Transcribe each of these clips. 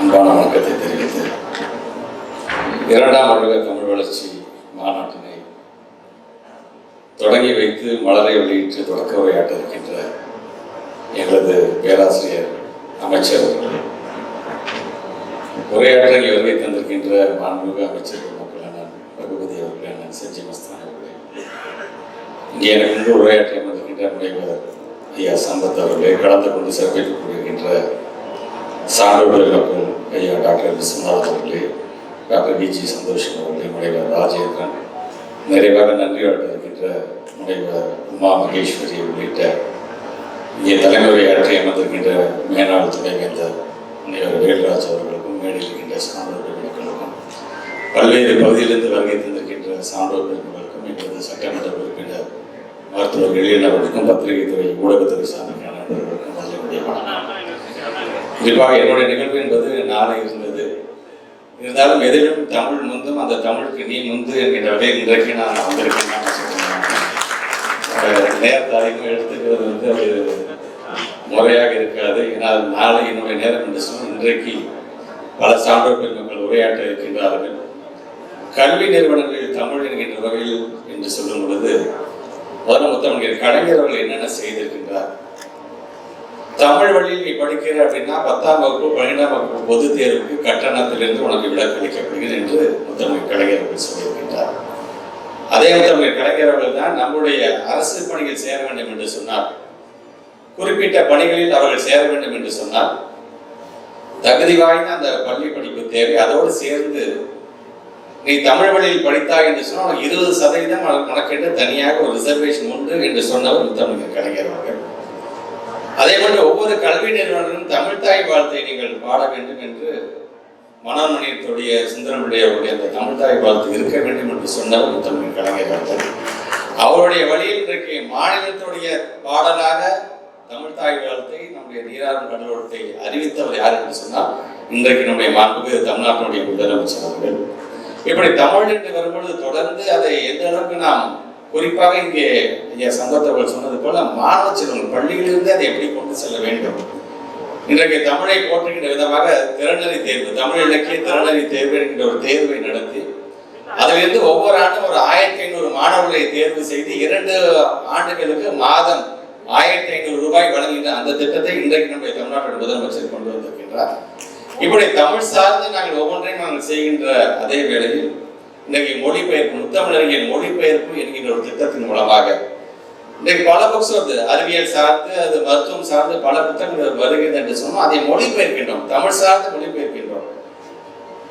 அன்பான வணக்கத்தை தெரிவித்து இரண்டாம் உலக தமிழ் வளர்ச்சி மாநாட்டினை தொடங்கி வைத்து மலரை வெளியிட்டு தொடக்க உரையாட்ட இருக்கின்ற எங்களது பேராசிரியர் அமைச்சர் அவர்களே. உரையாற்ற இங்கே வருகை தந்திருக்கின்ற மாண்புமிகு அமைச்சர்கள் மக்களான ரகுபதி அவர்களே அண்ணன் செஞ்சி மஸ்தான் அவர்களே. இங்கே எனக்கு முன்பு உரையாற்றி அமர்ந்திருக்கின்ற முனைவர் ஐயா சம்பத் அவர்களே கலந்து கொண்டு சிறப்பித்துக் கொண்டிருக்கின்ற சான்றோர்கள் ஐயா டாக்டர் விஸ்வநாத் அவர்களே டாக்டர் விஜி சந்தோஷம் அவர்களே முனைவர் ராஜேந்திரன் நிறைவாக நன்றி இருக்கின்ற முனைவர் உமா மகேஸ்வரி உள்ளிட்ட இங்கே தலைமுறை ஆற்றி அமர்ந்திருக்கின்ற மேனாள் துணைவேந்தர் முனைவர் வேல்ராஜ் அவர்களுக்கும் மேடையில் இருக்கின்ற சான்றோர்கள் மக்களுக்கும் பல்வேறு பகுதியிலிருந்து வருகை தந்திருக்கின்ற சான்றோர் பெருமக்களுக்கும் எங்களது சட்டமன்ற உறுப்பினர் மருத்துவர் எழியன் பத்திரிகை துறை ஊடகத்துறை சார்ந்த நண்பர்களுக்கும் முதலுடைய வணக்கம். குறிப்பாக என்னுடைய நிகழ்வு என்பது நாளை இருந்தது. இருந்தாலும் எதிலும் தமிழ் முந்தும் அந்த தமிழுக்கு நீ முந்து என்கின்ற வகையில் இன்றைக்கு நான் வந்திருக்கேன். நேரத்தை அதிகம் எடுத்துக்கிறது வந்து அது முறையாக இருக்காது. ஏன்னா நாளை என்னுடைய நேரம் என்று சொன்னால் இன்றைக்கு பல சான்றோர் பெருமக்கள் உரையாற்ற இருக்கின்றார்கள். கல்வி நிறுவனங்களில் தமிழ் என்கின்ற வகையில் என்று சொல்லும் பொழுது முதல்ல மொத்தம் கலைஞர் அவர்கள் என்னென்ன செய்திருக்கின்றார்? தமிழ் வழியில் நீ படிக்கிற அப்படின்னா பத்தாம் வகுப்பு பன்னிரெண்டாம் வகுப்பு பொது தேர்வுக்கு கட்டணத்திலிருந்து உனக்கு விலக்கு அளிக்கப்படுகிறது என்று முத்தமிழ் கலைஞர் அவர்கள் சொல்லியிருக்கின்றார். அதே முத்தமிழ் கலைஞர் அவர்கள் தான் நம்முடைய அரசு பணியில் சேர வேண்டும் என்று சொன்னார். குறிப்பிட்ட பணிகளில் அவர்கள் சேர வேண்டும் என்று சொன்னால் தகுதி வாய்ந்த அந்த பள்ளி படிப்பு தேவை. அதோடு சேர்ந்து நீ தமிழ் வழியில் படித்தாய் என்று சொன்னால் இருபது சதவீதம் உனக்கு உனக்கென்று தனியாக ஒரு ரிசர்வேஷன் உண்டு என்று சொன்னவர் முத்தமிழ் கலைஞர் அவர்கள். அதே போன்று ஒவ்வொரு கல்வி நிறுவனங்களும் தமிழ் தாய் வாழ்த்தை நீங்கள் பாட வேண்டும் என்று மனோமணியத்துடைய சுந்தரமுடைய அவருடைய அந்த தமிழ் தாய் வாழ்த்து இருக்க வேண்டும் என்று சொன்னவர் முத்தமிழ் கலைஞர் அவருடைய வழியில் இன்றைக்கு மாநிலத்துடைய பாடலாக தமிழ் தாய் வாழ்த்தை நம்முடைய நீராறும் கடலோரத்தை அறிவித்தவர் யார் என்று சொன்னால் இன்றைக்கு நம்முடைய மாண்புமிகு தமிழ்நாட்டினுடைய முதலமைச்சர் அவர்கள். இப்படி தமிழ் என்று வரும்பொழுது தொடர்ந்து அதை எந்த அளவுக்கு நாம் குறிப்பாக இங்கே ஐயா சம்பத்தவர்கள் சொன்னது போல மாணவ செல்வங்கள் பள்ளியிலிருந்து அதை எப்படி கொண்டு செல்ல வேண்டும்? இன்றைக்கு தமிழை போற்றுகின்ற விதமாக திறனறி தேர்வு தமிழ் இலக்கிய திறனறி தேர்வு என்கிற ஒரு தேர்வை நடத்தி அதிலிருந்து ஒவ்வொரு ஆண்டும் ஒரு ஆயிரத்தி ஐநூறு மாணவர்களை தேர்வு செய்து இரண்டு ஆண்டுகளுக்கு மாதம் ஆயிரத்தி ஐநூறு ரூபாய் வழங்குகின்ற அந்த திட்டத்தை இன்றைக்கு நம்முடைய தமிழ்நாட்டோட முதலமைச்சர் கொண்டு வந்திருக்கின்றார். இப்படி தமிழ் சார்ந்து நாங்கள் ஒவ்வொன்றையும் நாங்கள் செய்கின்ற அதே வேளையில் இன்றைக்கு மொழிபெயர்ப்பு முத்தமிழறிஞர் மொழிபெயர்ப்பு என்கின்ற ஒரு திட்டத்தின் மூலமாக. இன்றைக்கு பல புக்ஸ் வந்து அறிவியல் சார்ந்து அது மருத்துவம் சார்ந்து பல புத்தகங்கள் வருகிறது என்று சொன்னோம் அதை மொழிபெயர்க்கின்றோம். தமிழ் சார்ந்து மொழிபெயர்க்கின்றோம்.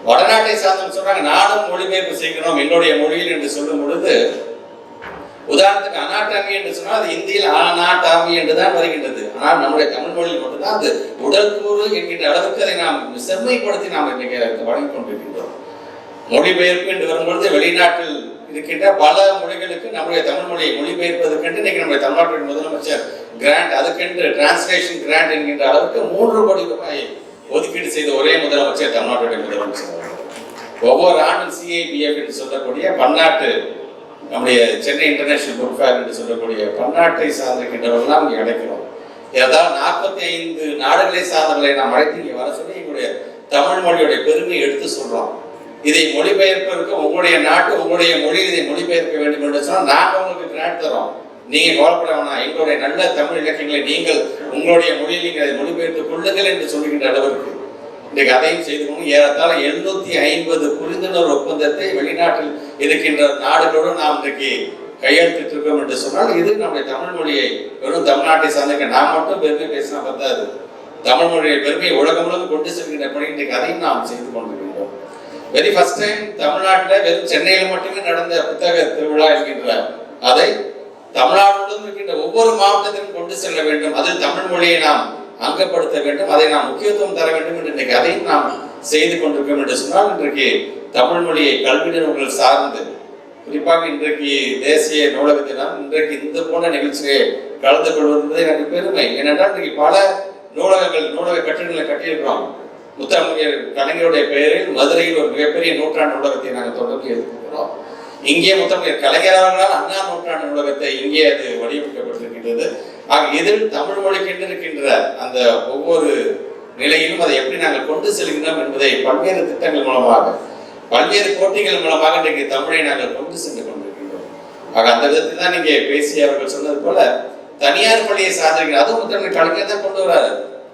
வடநாட்டை சார்ந்து சொல்றாங்க நானும் மொழிபெயர்ப்பு செய்கிறோம் என்னுடைய மொழியில் என்று சொல்லும் பொழுது உதாரணத்துக்கு அனாட்டாமி என்று சொன்னால் அது இந்தியில் அனாட்டாமி என்று தான் வருகின்றது. ஆனால் நம்முடைய தமிழ் மொழியில் மட்டும்தான் அது உடற்கூறு என்கின்ற அளவுக்கு அதை நாம் செம்மைப்படுத்தி நாம் இன்னைக்கு வழங்கி கொண்டிருக்கின்றோம். மொழிபெயர்ப்பு என்று வரும்பொழுது வெளிநாட்டில் இருக்கின்ற பல மொழிகளுக்கு நம்முடைய தமிழ் மொழியை மொழிபெயர்ப்பதற்கென்று இன்னைக்கு நம்முடைய தமிழ்நாட்டின் முதலமைச்சர் கிராண்ட் அதுக்கென்று டிரான்ஸ்லேஷன் கிராண்ட் என்கின்ற அளவுக்கு மூன்று கோடி ரூபாயை ஒதுக்கீடு செய்த ஒரே முதலமைச்சர் தமிழ்நாட்டுடைய முதலமைச்சர் ஒவ்வொரு ஆண்டும் சிஐபிஎஃப் என்று சொல்லக்கூடிய பன்னாட்டு நம்முடைய சென்னை இன்டர்நேஷனல் புக் ஃபேர் என்று சொல்லக்கூடிய பன்னாட்டை சார்ந்திருக்கின்றவர்கள்லாம் இங்கே அழைக்கிறோம் ஏதாவது நாற்பத்தி ஐந்து நாடுகளை சார்ந்தவர்களை நாம் அழைத்து இங்கே வர சொல்லி எங்களுடைய தமிழ் மொழியுடைய பெருமையை எடுத்து சொல்கிறோம் இதை மொழிபெயர்ப்பதற்கு உங்களுடைய நாட்டு உங்களுடைய மொழி இதை மொழிபெயர்க்க வேண்டும் என்று சொன்னால் நாங்கள் உங்களுக்கு கிராண்ட் தரோம் நீங்கள் கவலைப்பட வேணாம் எங்களுடைய நல்ல தமிழ் இலக்கியங்களை நீங்கள் உங்களுடைய மொழியில் நீங்கள் அதை மொழிபெயர்த்துக் கொள்ளுங்கள் என்று சொல்லுகின்ற அளவிற்கு. இன்றைக்கு அதையும் செய்து கொண்டு ஏறத்தாழ எழுநூத்தி ஐம்பது புரிந்துணர்வு ஒப்பந்தத்தை வெளிநாட்டில் இருக்கின்ற நாடுகளோடு நாம் இன்றைக்கு கையெழுத்திட்டிருக்கோம் என்று சொன்னால் இது நம்முடைய தமிழ் மொழியை வெறும் தமிழ்நாட்டை சார்ந்த நாம் மட்டும் பெருமை பேசினா பத்தாது. தமிழ் மொழியை பெருமையை உலகம் முழுவதும் கொண்டு செல்கின்ற பணி இன்றைக்கு அதையும் நாம் செய்து கொண்டிருக்கிறோம். வெரி ஃபர்ஸ்ட் டைம் தமிழ்நாட்டில் வெறும் சென்னையில் மட்டுமே நடந்த புத்தக திருவிழா என்கின்ற அதை தமிழ்நாடுடன் இருக்கின்ற ஒவ்வொரு மாவட்டத்திலும் கொண்டு செல்ல வேண்டும். அதில் தமிழ் மொழியை நாம் அங்கப்படுத்த வேண்டும். அதை நாம் முக்கியத்துவம் தர வேண்டும் என்று இன்றைக்கு அதையும் நாம் செய்து கொண்டிருக்கோம் என்று சொன்னால் இன்றைக்கு தமிழ் மொழியை கல்வி நிறுவனங்கள் சார்ந்து குறிப்பாக இன்றைக்கு தேசிய நூலக தினம் இன்றைக்கு இந்த போன்ற நிகழ்ச்சியை கலந்து கொள்வது எனக்கு பெருமை. ஏனென்றால் இன்றைக்கு பல நூலகங்கள் நூலக கட்டிடங்களை கட்டியிருக்கிறோம். முத்தமிழர் கலைஞருடைய பெயரில் மதுரையில் ஒரு மிகப்பெரிய நூற்றாண்டு நூலகத்தை நாங்கள் தொடர்ந்து இருக்கிறோம் இங்கே முத்தமிழர் கலைஞர் அவர்களால் அண்ணா நூற்றாண்டு நூலகத்தை இங்கே அது வடிவமைக்கப்பட்டிருக்கின்றது. ஆக இதில் தமிழ் மொழிக்கென்று இருக்கின்ற அந்த ஒவ்வொரு நிலையிலும் அதை எப்படி நாங்கள் கொண்டு செல்கின்றோம் என்பதை பல்வேறு திட்டங்கள் மூலமாக பல்வேறு போட்டிகள் மூலமாக இன்றைக்கு தமிழை நாங்கள் கொண்டு சென்று கொண்டிருக்கின்றோம். ஆக அந்த விதத்தில் தான் நீங்க பேசி அவர்கள் சொன்னது போல தனியார் பள்ளியை சாதனைகள் அதுவும் தமிழ் கலைஞர் தான் கொண்டு வராரு.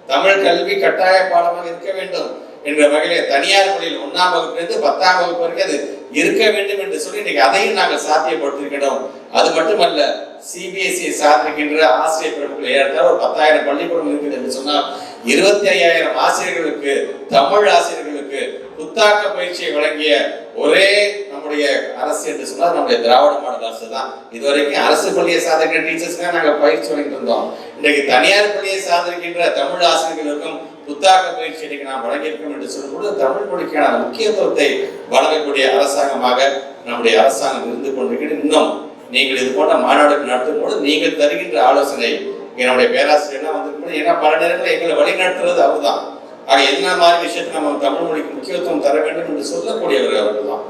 தமிழ் கல்வி கட்டாய பாடமாக இருக்க வேண்டும் என்ற வகையிலே தனியார் பள்ளியில் ஒன்னாம் வகுப்பிலிருந்து பத்தாம் வகுப்பு வரைக்கும் அது இருக்க வேண்டும் என்று சொல்லி இன்னைக்கு அதையும் நாங்கள் சாத்தியப்படுத்திருக்கிறோம் அது மட்டுமல்ல சிபிஎஸ்இ சாதிக்கின்ற ஆசிரியர் பெருமக்கள் ஏறத்தாழ ஒரு பத்தாயிரம் பள்ளிக்கூடம் இருக்குது என்று சொன்னால் இருபத்தி ஐயாயிரம் ஆசிரியர்களுக்கு தமிழ் ஆசிரியர்களுக்கு புத்தாக்க பயிற்சியை வழங்கிய ஒரே நம்முடைய அரசு என்று சொன்னால் நம்முடைய திராவிட மாடல் அரசு தான். இதுவரைக்கும் அரசு பள்ளியை சாதிக்கிற டீச்சர்ஸ்க்காக நாங்கள் பயிற்சி வழங்கிட்டு இருந்தோம் இன்றைக்கு தனியார் பள்ளியை சாதிக்கின்ற தமிழ் ஆசிரியர்களுக்கும் புத்தாக்க பயிற்சி இன்னைக்கு நாம் வழங்கியிருக்கோம் என்று சொல்லும்போது தமிழ் மொழிக்கான முக்கியத்துவத்தை வழங்கக்கூடிய அரசாங்கமாக நம்முடைய அரசாங்கம் இருந்து கொண்டிருக்கிறது. இன்னும் நீங்கள் இது போன்ற மாநாடுகள் நடத்தும் போது நீங்கள் தருகின்ற ஆலோசனை என்னுடைய பேராசிரியர்லாம் வந்து ஏன்னா பல நேரங்களில் எங்களை வழிநடத்துறது அவர்தான். ஆக என்ன மாதிரி விஷயத்தை நம்ம தமிழ் மொழிக்கு முக்கியத்துவம் தர வேண்டும் என்று சொல்லக்கூடியவர் அவர்கள் தான்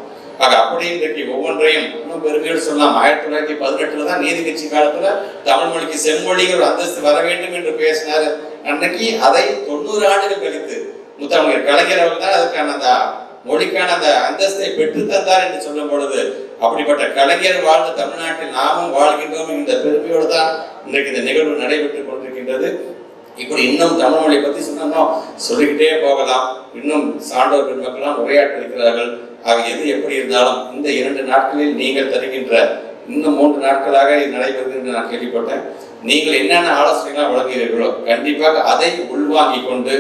ஆக அப்படி இன்றைக்கு ஒவ்வொன்றையும் இன்னும் பெருமையோடு சொல்லலாம். ஆயிரத்தி தொள்ளாயிரத்தி பதினெட்டுல தான் நீதி கட்சி காலத்துல தமிழ் மொழிக்கு செம்மொழிகள் அந்தஸ்து வர வேண்டும் என்று பேசினார். அன்னைக்கு அதை தொண்ணூறு ஆண்டுகள் கழித்து முத்தமிழர் கலைஞர் அவர்கள் தான் அதுக்கான அந்த மொழிக்கான அந்த அந்தஸ்தை பெற்று தந்தார் என்று சொல்லும் பொழுது அப்படிப்பட்ட கலைஞர் வாழ்ந்த தமிழ்நாட்டில் நாமும் வாழ்கின்றோம் இந்த பெருமையோடு தான் இன்றைக்கு இந்த நிகழ்வு நடைபெற்றுக் கொண்டிருக்கின்றது. இப்படி இன்னும் தமிழ் மொழியை பற்றி சொன்னோம் சொல்லிக்கிட்டே போகலாம். இன்னும் சான்றோர் பெருமக்கள்லாம் உரையாற்ற இருக்கிறார்கள். ஆக எது எப்படி இருந்தாலும் இந்த இரண்டு நாட்களில் நீங்கள் தருகின்ற இன்னும் மூன்று நாட்களாக இது நடைபெறுகிறது என்று நான் கேள்விப்பட்டேன். நீங்கள் என்னென்ன ஆலோசனைகளாக வழங்குகிறீர்களோ கண்டிப்பாக அதை உள்வாங்கி கொண்டு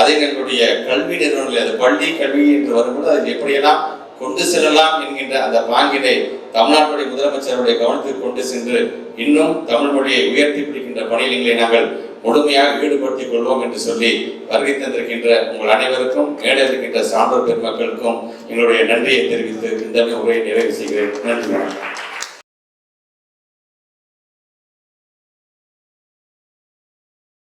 அதை எங்களுடைய கல்வி நிறுவனங்கள் அது பள்ளி கல்வி என்று வரும்போது அதை எப்படியெல்லாம் கொண்டு செல்லலாம் என்கின்ற அந்த பாங்கினை தமிழ்நாட்டுடைய முதலமைச்சருடைய கவனத்திற்கு கொண்டு சென்று இன்னும் தமிழ் மொழியை உயர்த்தி பிடிக்கின்ற பணிகளை நாங்கள் முழுமையாக ஈடுபடுத்திக் கொள்வோம் என்று சொல்லி வருகை தந்திருக்கின்ற உங்கள் அனைவருக்கும் மேடை இருக்கின்ற சான்றோர் பெருமக்களுக்கும் எங்களுடைய நன்றியை தெரிவித்து இந்த உரையை நிறைவு செய்கிறேன். நன்றி. வணக்கம்